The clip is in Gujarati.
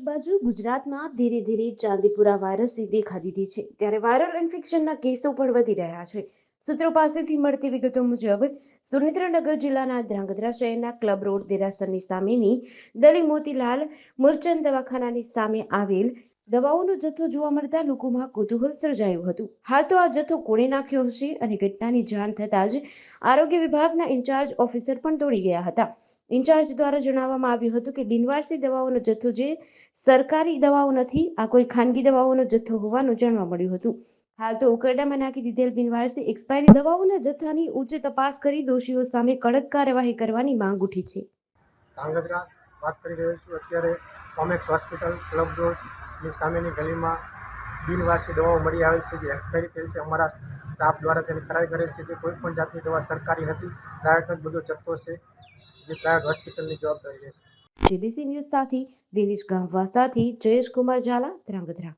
એક બાજુ ગુજરાતમાં ધીરે ધીરે ચાંદીપુરા વાયરસની દેખા દીધી છે, ત્યારે વાયરલ ઇન્ફેક્શનના કેસો પણ વધી રહ્યા છે. સૂત્રો પાસેથી મળતી વિગતો મુજબ, સુરેન્દ્રનગર જિલ્લાના ધ્રાંગધ્રા શહેરના ક્લબ રોડ દેરાસરની સામેની દલી મોતીલાલ મુરચંદ દવાખાનાની સામે આવેલ દવાઓનો જથ્થો જોવા મળતા લોકોમાં કુતૂહલ સર્જાયું હતું. હાલ તો આ જથ્થો કોણે નાખ્યો હશે અને ઘટનાની જાણ થતાં જ આરોગ્ય વિભાગના ઇન્ચાર્જ ઓફિસર પણ દોડી ગયા હતા. ઇન્ચાર્જ દ્વારા જણાવવામાં આવ્યું હતું કે બિનવારસી દવાઓનો જથ્થો જે સરકારી દવાઓ નથી, આ કોઈ ખાનગી દવાઓનો જથ્થો હોવાનું જાણવા મળ્યું હતું. હાલ તો ઉકરડામાં નાખી દીધેલ બિનવારસી એક્સપાયરી દવાઓના જથ્થાની ઉચ્ચ તપાસ કરી દોષીઓ સામે કડક કાર્યવાહી કરવાની માંગ ઉઠી છે. વાત કરી રહ્યો છું. અત્યારે કોમેક્સ હોસ્પિટલ, ક્લબ રોડની સામેની ગલીમાં બિનવારસી દવાઓ મળી આવેલ છે, જે એક્સપાયરી થઈ છે. અમારા સ્ટાફ દ્વારા તેની ખરાઈ કરેલ છે. જે કોઈ પણ જાતની દવા સરકારી નથી પ્રાઇવેટનો જ બધો જથ્થો છે, જે પ્રાઇવેટ હોસ્પિટલની જવાબદારી રહેશે. જેડીસી ન્યૂઝ સાથે દિનેશ ગામવા સાથે જયેશ કુમાર ઝાલા, ધ્રાંગધ્રા.